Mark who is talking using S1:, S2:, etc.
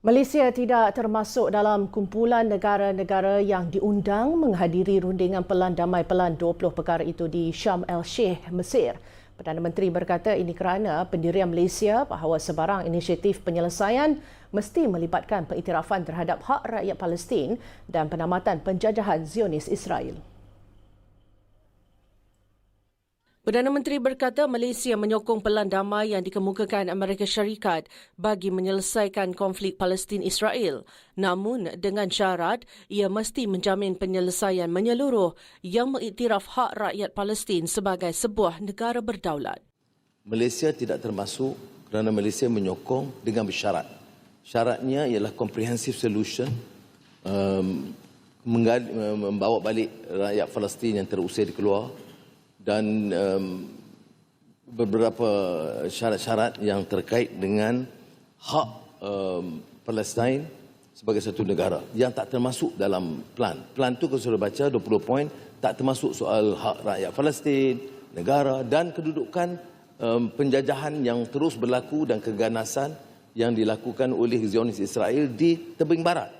S1: Malaysia tidak termasuk dalam kumpulan negara-negara yang diundang menghadiri rundingan pelan damai pelan 20 perkara itu di Sham el-Sheikh, Mesir. Perdana Menteri berkata ini kerana pendirian Malaysia bahawa sebarang inisiatif penyelesaian mesti melibatkan pengiktirafan terhadap hak rakyat Palestin dan penamatan penjajahan Zionis Israel. Perdana Menteri berkata Malaysia menyokong pelan damai yang dikemukakan Amerika Syarikat bagi menyelesaikan konflik Palestin-Israel. Namun dengan syarat ia mesti menjamin penyelesaian menyeluruh yang mengiktiraf hak rakyat Palestin sebagai sebuah negara berdaulat.
S2: Malaysia tidak termasuk kerana Malaysia menyokong dengan bersyarat. Syaratnya ialah comprehensive solution um, membawa balik rakyat Palestin yang terusir keluar dan um, beberapa syarat-syarat yang terkait dengan hak um, Palestin sebagai satu negara yang tak termasuk dalam plan. Plan tu kalau sudah baca 20 poin tak termasuk soal hak rakyat Palestin, negara dan kedudukan um, penjajahan yang terus berlaku dan keganasan yang dilakukan oleh Zionis Israel di tebing barat.